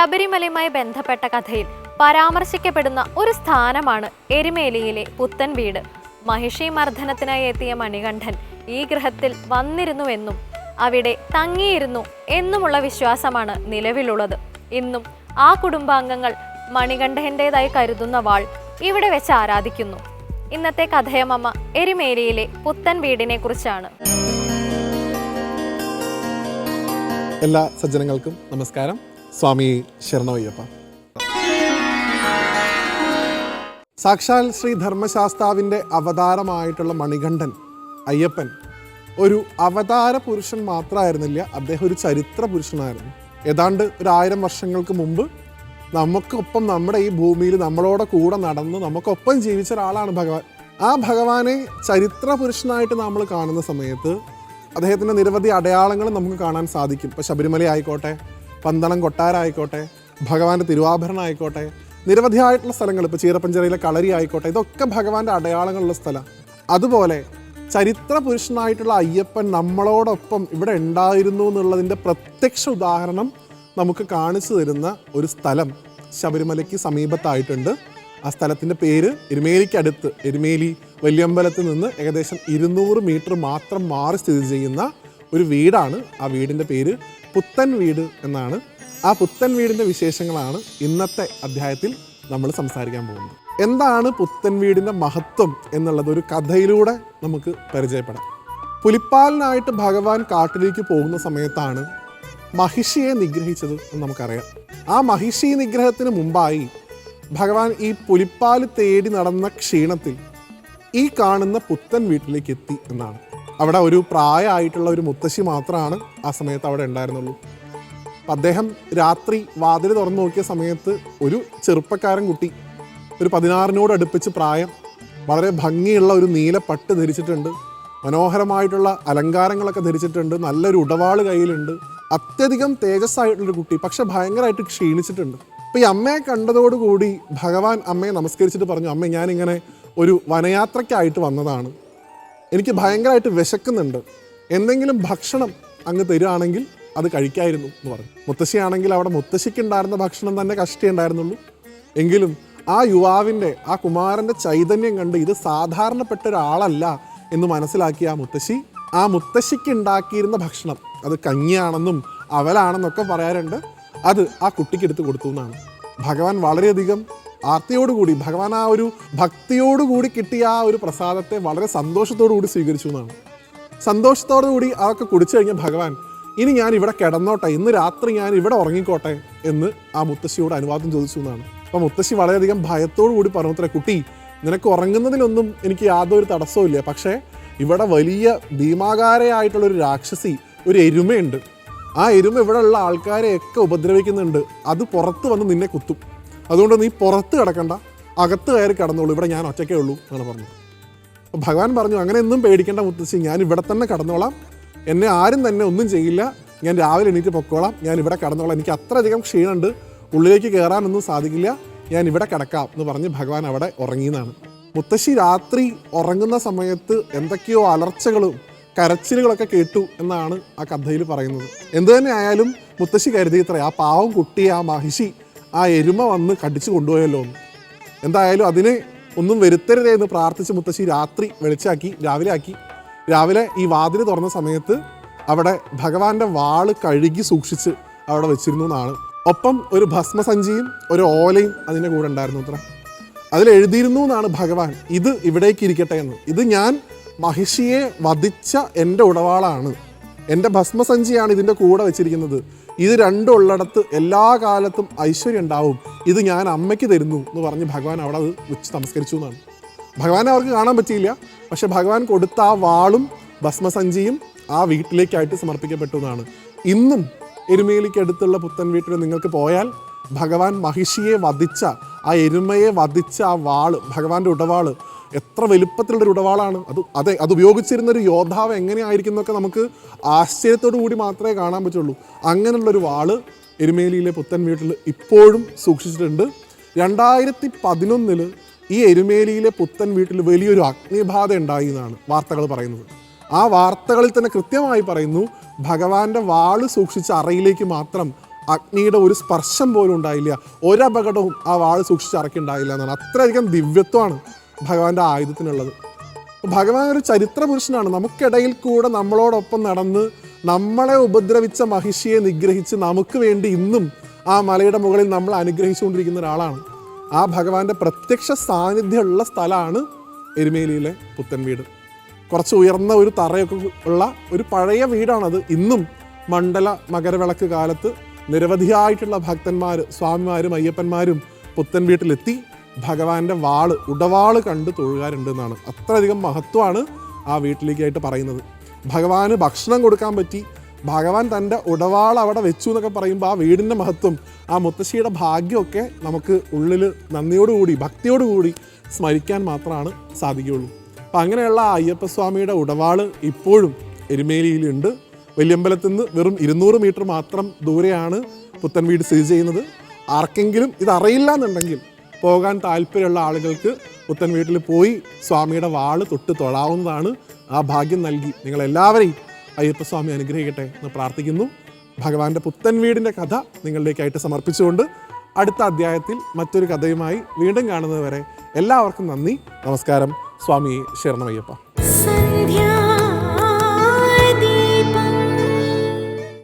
ശബരിമലയുമായി ബന്ധപ്പെട്ട കഥയിൽ പരാമർശിക്കപ്പെടുന്ന ഒരു സ്ഥാനമാണ് എരുമേലിയിലെ പുത്തൻ വീട്. മഹിഷി മർദ്ദനത്തിനായി എത്തിയ മണികണ്ഠൻ ഈ ഗൃഹത്തിൽ വന്നിരുന്നുവെന്നും അവിടെ തങ്ങിയിരുന്നു എന്നുമുള്ള വിശ്വാസമാണ് നിലവിലുള്ളത്. ഇന്നും ആ കുടുംബാംഗങ്ങൾ മണികണ്ഠന്റെതായി കരുതുന്ന വാൾ ഇവിടെ വെച്ച് ആരാധിക്കുന്നു. ഇന്നത്തെ കഥയമമ്മ എരുമേലിയിലെ പുത്തൻ വീടിനെ കുറിച്ചാണ്. എല്ലാ സജ്ജനങ്ങൾക്കും നമസ്കാരം. സ്വാമി ശരണമയ്യപ്പ സാക്ഷാൽ ശ്രീ ധർമ്മശാസ്താവിന്റെ അവതാരമായിട്ടുള്ള മണികണ്ഠൻ അയ്യപ്പൻ ഒരു അവതാര പുരുഷൻ മാത്രമായിരുന്നില്ല അദ്ദേഹം ഒരു ചരിത്ര പുരുഷനായിരുന്നു. ഏതാണ്ട് ഒരു ആയിരം വർഷങ്ങൾക്ക് മുമ്പ് നമുക്കൊപ്പം നമ്മുടെ ഈ ഭൂമിയിൽ നമ്മളോടെ കൂടെ നടന്ന് നമുക്കൊപ്പം ജീവിച്ച ഒരാളാണ് ഭഗവാൻ. ആ ഭഗവാനെ ചരിത്ര പുരുഷനായിട്ട് നമ്മൾ കാണുന്ന സമയത്ത് അദ്ദേഹത്തിന്റെ നിരവധി അടയാളങ്ങൾ നമുക്ക് കാണാൻ സാധിക്കും. ഇപ്പോൾ ശബരിമല ആയിക്കോട്ടെ പന്തളം കൊട്ടാരായിക്കോട്ടെ ഭഗവാന്റെ തിരുവാഭരണം ആയിക്കോട്ടെ നിരവധിയായിട്ടുള്ള സ്ഥലങ്ങൾ ഇപ്പോൾ ചീറപ്പഞ്ചേരിയിലെ കളരി ആയിക്കോട്ടെ ഇതൊക്കെ ഭഗവാന്റെ അടയാളങ്ങളുള്ള സ്ഥലം. അതുപോലെ ചരിത്ര പുരുഷനായിട്ടുള്ള അയ്യപ്പൻ നമ്മളോടൊപ്പം ഇവിടെ ഉണ്ടായിരുന്നു എന്നുള്ളതിന്റെ പ്രത്യക്ഷ ഉദാഹരണം നമുക്ക് കാണിച്ചു തരുന്ന ഒരു സ്ഥലം ശബരിമലയ്ക്ക് സമീപത്തായിട്ടുണ്ട്. ആ സ്ഥലത്തിന്റെ പേര് എരുമേലിക്കടുത്ത് എരുമേലി വലിയമ്പലത്തിൽ നിന്ന് ഏകദേശം ഇരുന്നൂറ് മീറ്റർ മാത്രം മാറി സ്ഥിതി ചെയ്യുന്ന ഒരു വീടാണ് ആ വീടിന്റെ പേര് പുത്തൻ വീട് എന്നാണ്. ആ പുത്തൻ വീടിന്റെ വിശേഷങ്ങളാണ് ഇന്നത്തെ അധ്യായത്തിൽ നമ്മൾ സംസാരിക്കാൻ പോകുന്നത്. എന്താണ് പുത്തൻ വീടിന്റെ മഹത്വം എന്നുള്ളത് ഒരു കഥയിലൂടെ നമുക്ക് പരിചയപ്പെടാം. പുലിപ്പാലിനായിട്ട് ഭഗവാൻ കാട്ടിലേക്ക് പോകുന്ന സമയത്താണ് മഹിഷിയെ നിഗ്രഹിച്ചത് എന്ന് നമുക്കറിയാം. ആ മഹിഷി നിഗ്രഹത്തിന് മുമ്പായി ഭഗവാൻ ഈ പുലിപ്പാൽ തേടി നടന്ന ക്ഷീണത്തിൽ ഈ കാണുന്ന പുത്തൻ വീട്ടിലേക്ക് എത്തി എന്നാണ്. അവിടെ ഒരു പ്രായമായിട്ടുള്ള ഒരു മുത്തശ്ശി മാത്രമാണ് ആ സമയത്ത് അവിടെ ഉണ്ടായിരുന്നുള്ളൂ. അപ്പം അദ്ദേഹം രാത്രി വാതിൽ തുറന്നു നോക്കിയ സമയത്ത് ഒരു ചെറുപ്പക്കാരൻ കുട്ടി ഒരു പതിനാറിനോട് അടുപ്പിച്ച് പ്രായം വളരെ ഭംഗിയുള്ള ഒരു നീല പട്ട് ധരിച്ചിട്ടുണ്ട് മനോഹരമായിട്ടുള്ള അലങ്കാരങ്ങളൊക്കെ ധരിച്ചിട്ടുണ്ട് നല്ലൊരു ഉടവാൾ കയ്യിലുണ്ട് അത്യധികം തേജസ്സായിട്ടുള്ളൊരു കുട്ടി പക്ഷെ ഭയങ്കരമായിട്ട് ക്ഷീണിച്ചിട്ടുണ്ട്. അപ്പോൾ ഈ അമ്മയെ കണ്ടതോടുകൂടി ഭഗവാൻ അമ്മയെ നമസ്കരിച്ചിട്ട് പറഞ്ഞു അമ്മ ഞാനിങ്ങനെ ഒരു വനയാത്രയ്ക്കായിട്ട് വന്നതാണ്. എനിക്ക് ഭയങ്കരമായിട്ട് വിശക്കുന്നുണ്ട്. എന്തെങ്കിലും ഭക്ഷണം അങ്ങ് തരുവാണെങ്കിൽ അത് കഴിക്കായിരുന്നു എന്ന് പറഞ്ഞു. മുത്തശ്ശിയാണെങ്കിൽ അവിടെ മുത്തശ്ശിക്ക് ഉണ്ടായിരുന്ന ഭക്ഷണം തന്നെ കഷ്ടി ഉണ്ടായിരുന്നുള്ളൂ. എങ്കിലും ആ യുവാവിന്റെ ആ കുമാരന്റെ ചൈതന്യം കണ്ട് ഇത് സാധാരണപ്പെട്ട ഒരാളല്ല എന്ന് മനസ്സിലാക്കിയ ആ മുത്തശ്ശി ആ മുത്തശ്ശിക്ക് ഉണ്ടാക്കിയിരുന്ന ഭക്ഷണം അത് കഞ്ഞിയാണെന്നും അവലാണെന്നൊക്കെ പറയാറുണ്ട്. അത് ആ കുട്ടിക്ക് എടുത്ത് കൊടുത്തു എന്നാണ്. ഭഗവാൻ വളരെയധികം ആർത്തിയോടുകൂടി ഭഗവാൻ ആ ഒരു ഭക്തിയോടുകൂടി കിട്ടിയ ആ ഒരു പ്രസാദത്തെ വളരെ സന്തോഷത്തോടു കൂടി സ്വീകരിച്ചു എന്നാണ്. സന്തോഷത്തോടു കൂടി അതൊക്കെ കുടിച്ചു കഴിഞ്ഞ ഭഗവാൻ ഇനി ഞാൻ ഇവിടെ കിടന്നോട്ടെ ഇന്ന് രാത്രി ഞാൻ ഇവിടെ ഉറങ്ങിക്കോട്ടെ എന്ന് ആ മുത്തശ്ശിയോട് അനുവാദം ചോദിച്ചു എന്നാണ്. അപ്പോൾ മുത്തശ്ശി വളരെയധികം ഭയത്തോടു കൂടി അത്ര കുട്ടി നിനക്ക് ഉറങ്ങുന്നതിലൊന്നും എനിക്ക് യാതൊരു തടസ്സവും ഇല്ല. പക്ഷേ ഇവിടെ വലിയ ഭീമാകാരയായിട്ടുള്ള ഒരു രാക്ഷസി ഒരു എരുമയുണ്ട്. ആ എരുമ ഇവിടെയുള്ള ആൾക്കാരെയൊക്കെ ഉപദ്രവിക്കുന്നുണ്ട്. അത് പുറത്ത് വന്ന് നിന്നെ കുത്തും. അതുകൊണ്ട് നീ പുറത്ത് കിടക്കണ്ട. അകത്ത് കയറി കിടന്നോളൂ. ഇവിടെ ഞാൻ ഒറ്റയ്ക്കേ ഉള്ളൂ എന്നാണ് പറഞ്ഞു അപ്പോൾ ഭഗവാൻ പറഞ്ഞു അങ്ങനെ ഒന്നും പേടിക്കേണ്ട മുത്തശ്ശി ഞാൻ ഇവിടെ തന്നെ കടന്നോളാം. എന്നെ ആരും തന്നെ ഒന്നും ചെയ്യില്ല. ഞാൻ രാവിലെ എണീറ്റ് പൊക്കോളാം. ഞാൻ ഇവിടെ കടന്നോളാം. എനിക്ക് അത്രയധികം ക്ഷീണമുണ്ട്. ഉള്ളിലേക്ക് കയറാനൊന്നും സാധിക്കില്ല. ഞാൻ ഇവിടെ കിടക്കാം എന്ന് പറഞ്ഞ് ഭഗവാൻ അവിടെ ഉറങ്ങിയെന്നാണ് മുത്തശ്ശി രാത്രി ഉറങ്ങുന്ന സമയത്ത് എന്തൊക്കെയോ അലർച്ചകളും കരച്ചിലുകളൊക്കെ കേട്ടു എന്നാണ് ആ കഥയിൽ പറയുന്നത്. എന്തു തന്നെ ആയാലും മുത്തശ്ശി കരുതി ഇത്ര ആ പാവം കുട്ടി ആ മഹിഷി ആ എരുമ വന്ന് കടിച്ചു കൊണ്ടുപോയല്ലോ എന്ന്. എന്തായാലും അതിന് ഒന്നും വരുത്തരുതേ എന്ന് പ്രാർത്ഥിച്ച് മുത്തശ്ശി രാത്രി വെളിച്ചാക്കി രാവിലെ ആക്കി. രാവിലെ ഈ വാതിൽ തുറന്ന സമയത്ത് അവിടെ ഭഗവാന്റെ വാൾ കഴുകി സൂക്ഷിച്ച് അവിടെ വെച്ചിരുന്നു എന്നാണ്. ഒപ്പം ഒരു ഭസ്മസഞ്ചിയും ഒരു ഓലയും അതിന്റെ കൂടെ ഉണ്ടായിരുന്നു അത്ര. അതിൽ എഴുതിയിരുന്നു എന്നാണ് ഭഗവാൻ ഇത് ഇവിടേക്ക് ഇരിക്കട്ടെ എന്ന്. ഇത് ഞാൻ മഹിഷിയെ വധിച്ച എന്റെ ഉടവാളാണ്. എന്റെ ഭസ്മസഞ്ചിയാണ് ഇതിന്റെ കൂടെ വെച്ചിരിക്കുന്നത്. ഇത് രണ്ടും ഉള്ളിടത്ത് എല്ലാ കാലത്തും ഐശ്വര്യം ഉണ്ടാവും. ഇത് ഞാൻ അമ്മയ്ക്ക് തരുന്നു എന്ന് പറഞ്ഞ് ഭഗവാൻ അവിടെ അത് വെച്ച് നമസ്കരിച്ചു എന്നാണ്. ഭഗവാൻ അവർക്ക് കാണാൻ പറ്റിയില്ല. പക്ഷെ ഭഗവാൻ കൊടുത്ത ആ വാളും ഭസ്മസഞ്ചിയും ആ വീട്ടിലേക്കായിട്ട് സമർപ്പിക്കപ്പെട്ടു എന്നാണ്. ഇന്നും എരുമേലിക്കടുത്തുള്ള പുത്തൻ വീട്ടിൽ നിങ്ങൾക്ക് പോയാൽ ഭഗവാൻ മഹിഷിയെ വധിച്ച ആ എരുമയെ വധിച്ച ആ വാൾ ഭഗവാന്റെ ഉടവാൾ എത്ര വലുപ്പത്തിലുള്ള ഒരു ഉടവാളാണ് അത് അതെ അത് ഉപയോഗിച്ചിരുന്ന ഒരു യോദ്ധാവ് എങ്ങനെയായിരിക്കും എന്നൊക്കെ നമുക്ക് ആശ്ചര്യത്തോടു കൂടി മാത്രമേ കാണാൻ പറ്റുള്ളൂ. അങ്ങനെയുള്ളൊരു വാൾ എരുമേലിയിലെ പുത്തൻ വീട്ടിൽ ഇപ്പോഴും സൂക്ഷിച്ചിട്ടുണ്ട്. രണ്ടായിരത്തി പതിനൊന്നിൽ ഈ എരുമേലിയിലെ പുത്തൻ വീട്ടിൽ വലിയൊരു അഗ്നിബാധ ഉണ്ടായി എന്നാണ് വാർത്തകൾ പറയുന്നത്. ആ വാർത്തകളിൽ തന്നെ കൃത്യമായി പറയുന്നു ഭഗവാന്റെ വാൾ സൂക്ഷിച്ച അറയിലേക്ക് മാത്രം അഗ്നിയുടെ ഒരു സ്പർശം പോലും ഉണ്ടായില്ല. ഒരപകടവും ആ വാൾ സൂക്ഷിച്ച് അറയ്ക്കുണ്ടായില്ല എന്നാണ്. അത്രയധികം ദിവ്യത്വമാണ് ഭഗവാന്റെ ആയുധത്തിനുള്ളത്. ഭഗവാൻ ഒരു ചരിത്ര പുരുഷനാണ്. നമുക്കിടയിൽ കൂടെ നമ്മളോടൊപ്പം നടന്ന് നമ്മളെ ഉപദ്രവിച്ച മഹിഷിയെ നിഗ്രഹിച്ച് നമുക്ക് വേണ്ടി ഇന്നും ആ മലയുടെ മുകളിൽ നമ്മൾ അനുഗ്രഹിച്ചുകൊണ്ടിരിക്കുന്ന ഒരാളാണ്. ആ ഭഗവാന്റെ പ്രത്യക്ഷ സാന്നിധ്യമുള്ള സ്ഥലമാണ് എരുമേലിയിലെ പുത്തൻ വീട്. കുറച്ച് ഉയർന്ന ഒരു തറയൊക്കെ ഉള്ള ഒരു പഴയ വീടാണത്. ഇന്നും മണ്ഡല മകരവിളക്ക് കാലത്ത് നിരവധിയായിട്ടുള്ള ഭക്തന്മാർ സ്വാമിമാരും അയ്യപ്പന്മാരും പുത്തൻ വീട്ടിലെത്തി ഭഗവാന്റെ വാൾ ഉടവാൾ കണ്ട് തൊഴുകാറുണ്ട് എന്നാണ് അത്രയധികം മഹത്വമാണ് ആ വീട്ടിലേക്കായിട്ട് പറയുന്നത്. ഭഗവാന് ഭക്ഷണം കൊടുക്കാൻ പറ്റി. ഭഗവാൻ തന്റെ ഉടവാൾ അവിടെ വെച്ചു എന്നൊക്കെ പറയുമ്പോൾ ആ വീടിന്റെ മഹത്വം ആ മുത്തശ്ശിയുടെ ഭാഗ്യമൊക്കെ നമുക്ക് ഉള്ളിൽ നന്ദിയോടുകൂടി ഭക്തിയോടുകൂടി സ്മരിക്കാൻ മാത്രമാണ് സാധിക്കുകയുള്ളൂ. അപ്പം അങ്ങനെയുള്ള അയ്യപ്പസ്വാമിയുടെ ഉടവാൾ ഇപ്പോഴും എരുമേലിയിലുണ്ട്. വലിയമ്പലത്തിൽ നിന്ന് വെറും ഇരുന്നൂറ് മീറ്റർ മാത്രം ദൂരെയാണ് പുത്തൻ വീട് സ്ഥിതി ചെയ്യുന്നത്. ആർക്കെങ്കിലും ഇത് എന്നുണ്ടെങ്കിൽ പോകാൻ താല്പര്യമുള്ള ആളുകൾക്ക് പുത്തൻ വീട്ടിൽ പോയി സ്വാമിയുടെ വാൾ തൊട്ട് തൊഴാവുന്നതാണ് ആ ഭാഗ്യം നൽകി. നിങ്ങളെല്ലാവരെയും അയ്യപ്പസ്വാമി അനുഗ്രഹിക്കട്ടെ എന്ന് പ്രാർത്ഥിക്കുന്നു. ഭഗവാന്റെ പുത്തൻ വീടിന്റെ കഥ നിങ്ങളിലേക്കായിട്ട് സമർപ്പിച്ചുകൊണ്ട് അടുത്ത അധ്യായത്തിൽ മറ്റൊരു കഥയുമായി വീണ്ടും കാണുന്നതുവരെ എല്ലാവർക്കും നന്ദി. നമസ്കാരം. സ്വാമി ശരണമയ്യപ്പ.